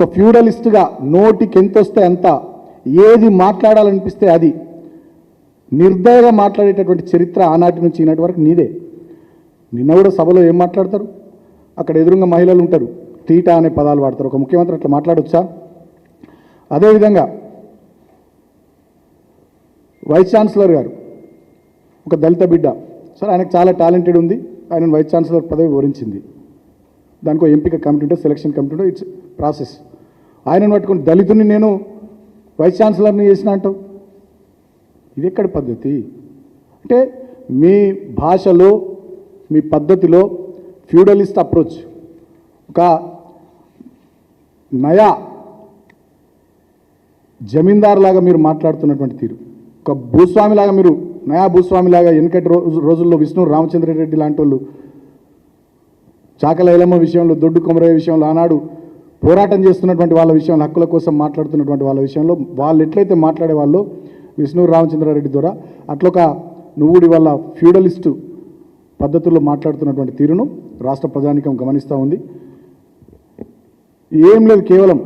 ఒక ఫ్యూడలిస్ట్గా నోటికి ఎంత వస్తే అంత ఏది మాట్లాడాలనిపిస్తే అది. నిర్దయగా మాట్లాడేటటువంటి చరిత్ర ఆనాటి నుంచి ఈనాటి వరకు నీదే. నిన్న కూడా సభలో ఏం మాట్లాడతారు? అక్కడ ఎదురుగా మహిళలు ఉంటారు. తీట అనే పదాలు వాడతారు. ఒక ముఖ్యమంత్రి అట్లా మాట్లాడొచ్చా? అదేవిధంగా వైస్ ఛాన్సలర్ గారు ఒక దళిత బిడ్డ. సరే ఆయనకు చాలా టాలెంటెడ్ ఉంది. ఆయన వైస్ ఛాన్సలర్ పదవి వివరించింది. దానికి ఎంపిక కమిటీ ఉంటే సెలక్షన్ కమిటీ ఉంటే ఇట్స్ ప్రాసెస్. ఆయనను పట్టుకుని దళితుని నేను వైస్ ఛాన్సలర్ని చేసిన అంటావు? ఇది ఎక్కడ పద్ధతి? అంటే మీ భాషలో మీ పద్ధతిలో ఫ్యూడలిస్ట్ అప్రోచ్ ఒక నయా జమీందారులాగా మీరు మాట్లాడుతున్నటువంటి తీరు. ఒక భూస్వామిలాగా మీరు నయా భూస్వామిలాగా వెనకటి రోజు రోజుల్లో విష్ణు రామచంద్రరెడ్డి లాంటి వాళ్ళు చాకల విషయంలో దొడ్డు కొమరయ్య విషయంలో ఆనాడు పోరాటం చేస్తున్నటువంటి వాళ్ళ విషయంలో హక్కుల కోసం మాట్లాడుతున్నటువంటి వాళ్ళ విషయంలో వాళ్ళు ఎట్లయితే మాట్లాడే వాళ్ళు విష్ణు రామచంద్రారెడ్డి ద్వారా అట్లొక నువ్వుడి వాళ్ళ ఫ్యూడలిస్టు పద్ధతుల్లో మాట్లాడుతున్నటువంటి తీరును రాష్ట్ర ప్రజానికం గమనిస్తూ ఉంది. ఏం లేదు కేవలం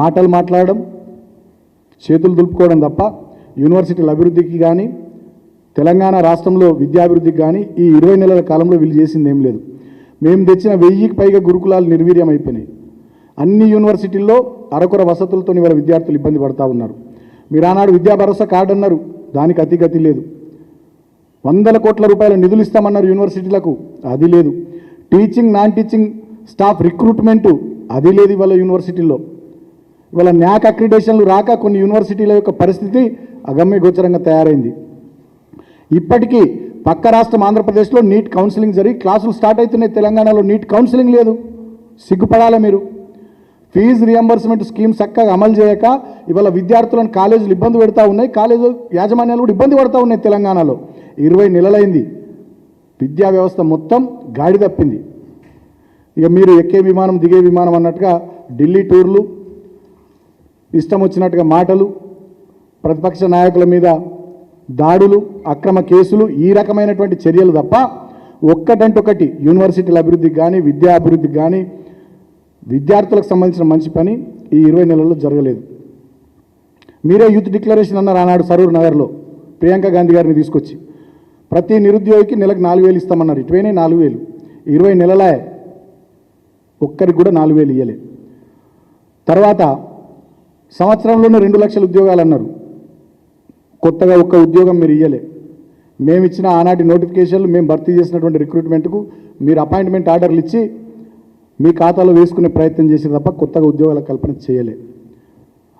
మాటలు మాట్లాడడం చేతులు దులుపుకోవడం తప్ప యూనివర్సిటీల అభివృద్ధికి కానీ తెలంగాణ రాష్ట్రంలో విద్యాభివృద్ధికి కానీ ఈ ఇరవై నెలల కాలంలో వీళ్ళు చేసింది ఏం లేదు. మేము తెచ్చిన వెయ్యికి పైగా గురుకులాలు నిర్వీర్యం అయిపోయినాయి అన్ని యూనివర్సిటీల్లో అరకొర వసతులతో ఇవాళ విద్యార్థులు ఇబ్బంది పడుతూ ఉన్నారు. మీరు ఆనాడు విద్యా భరోసా కార్డు అన్నారు. దానికి అతిగతి లేదు. వందల కోట్ల రూపాయల నిధులు ఇస్తామన్నారు యూనివర్సిటీలకు. అది లేదు. Teaching non teaching staff recruitment అది లేదు ఇవాళ యూనివర్సిటీల్లో. ఇవాళ న్యాక్ అక్రిడేషన్లు రాక కొన్ని యూనివర్సిటీల యొక్క పరిస్థితి అగమ్య గోచరంగా తయారైంది. ఇప్పటికీ పక్క రాష్ట్రం ఆంధ్రప్రదేశ్లో నీట్ కౌన్సిలింగ్ జరిగి క్లాసులు స్టార్ట్ అవుతున్నాయి తెలంగాణలో నీట్ కౌన్సిలింగ్ లేదు. సిగ్గుపడాలా మీరు? ఫీజు రియంబర్స్మెంట్ స్కీమ్ చక్కగా అమలు చేయక ఇవాళ విద్యార్థులను కాలేజీలు ఇబ్బంది పెడతా ఉన్నాయి. కాలేజీ యాజమాన్యాలు కూడా ఇబ్బంది పడతా ఉన్నాయి తెలంగాణలో. ఇరవై నెలలైంది. విద్యా వ్యవస్థ మొత్తం గాడి తప్పింది. ఇక మీరు ఎక్కే విమానం దిగే విమానం అన్నట్టుగా ఢిల్లీ టూర్లు ఇష్టం వచ్చినట్టుగా మాటలు ప్రతిపక్ష నాయకుల మీద దాడులు అక్రమ కేసులు ఈ రకమైనటువంటి చర్యలు తప్ప ఒక్కటంటొకటి యూనివర్సిటీల అభివృద్ధికి కానీ విద్యా అభివృద్ధికి కానీ విద్యార్థులకు సంబంధించిన మంచి పని ఈ ఇరవై నెలల్లో జరగలేదు. మీరే యూత్ డిక్లరేషన్ అన్నారు ఆనాడు సరూర్ నగర్లో ప్రియాంక గాంధీ గారిని తీసుకొచ్చి ప్రతి నిరుద్యోగికి నెలకు నాలుగు వేలు ఇస్తామన్నారు. ఇటువైనా నాలుగు వేలు. ఇరవై నెలలే. ఒక్కరికి కూడా నాలుగు వేలు ఇవ్వలే తర్వాత సంవత్సరంలోనే రెండు లక్షల ఉద్యోగాలు అన్నారు. కొత్తగా ఒక్క ఉద్యోగం మీరు ఇయ్యలే. మేము ఇచ్చిన ఆనాటి నోటిఫికేషన్లు మేము భర్తీ చేసినటువంటి రిక్రూట్మెంట్కు మీరు అపాయింట్మెంట్ ఆర్డర్లు ఇచ్చి మీ ఖాతాలో వేసుకునే ప్రయత్నం చేసి తప్ప కొత్తగా ఉద్యోగాల కల్పన చేయలే.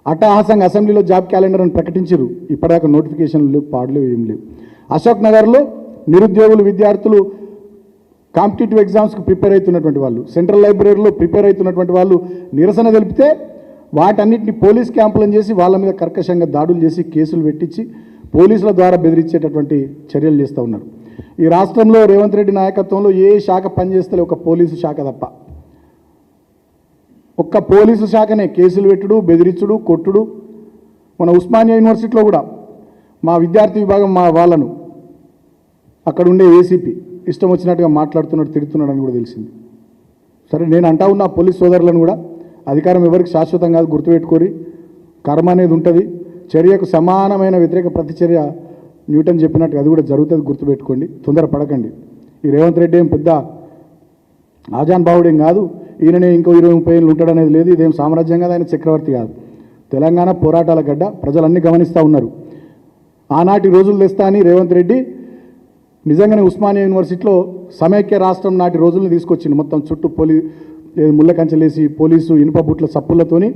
అట్టహాసంగా అసెంబ్లీలో జాబ్ క్యాలెండర్ అని ప్రకటించారు. ఇప్పటిదాకా నోటిఫికేషన్లు లేవు పాడలేవు ఏం లేవు. అశోక్ నగర్లో నిరుద్యోగులు విద్యార్థులు కాంపిటేటివ్ ఎగ్జామ్స్కి ప్రిపేర్ అవుతున్నటువంటి వాళ్ళు సెంట్రల్ లైబ్రరీలో ప్రిపేర్ అవుతున్నటువంటి వాళ్ళు నిరసన తెలిపితే వాటన్నిటిని పోలీస్ క్యాంపులను చేసి వాళ్ళ మీద కర్కశంగా దాడులు చేసి కేసులు పెట్టించి పోలీసుల ద్వారా బెదిరించేటటువంటి చర్యలు చేస్తూ ఉన్నారు. ఈ రాష్ట్రంలో రేవంత్ రెడ్డి నాయకత్వంలో ఏ శాఖ పనిచేస్తలే ఒక పోలీసు శాఖ తప్ప. ఒక్క పోలీసు శాఖనే కేసులు పెట్టుడు బెదిరించుడు కొట్టుడు. మన ఉస్మానియా యూనివర్సిటీలో కూడా మా విద్యార్థి విభాగం మా వాళ్ళను అక్కడ ఉండే ఏసీపీ ఇష్టం వచ్చినట్టుగా మాట్లాడుతున్నాడు తిడుతున్నాడు అని కూడా తెలిసింది. సరే నేను అంటా ఉన్న పోలీస్ సోదరులను కూడా అధికారం ఎవరికి శాశ్వతం కాదు గుర్తుపెట్టుకోరి కర్మ అనేది ఉంటుంది. చర్యకు సమానమైన వ్యతిరేక ప్రతిచర్య న్యూటన్ చెప్పినట్టుగా అది కూడా జరుగుతుంది గుర్తుపెట్టుకోండి. తొందర పడకండి ఈ రేవంత్ రెడ్డి ఏం పెద్ద ఆజాన్ బావుడేం కాదు. ఈయననే ఇంకో ఇరవై ముప్పై ఏళ్ళు ఉంటాడనేది లేదు. ఇదేం సామ్రాజ్యం కాదు. ఆయన చక్రవర్తి కాదు. తెలంగాణ పోరాటాల గడ్డ ప్రజలన్నీ గమనిస్తూ ఉన్నారు. ఆనాటి రోజులు తెస్తా అని రేవంత్ రెడ్డి నిజంగానే ఉస్మానియా యూనివర్సిటీలో సమైక్య రాష్ట్రం నాటి రోజులను తీసుకొచ్చింది మొత్తం చుట్టూ పోలీ ముళ్ళ కంచెలేసి పోలీసు ఇనుప బుట్ల సప్పులతోని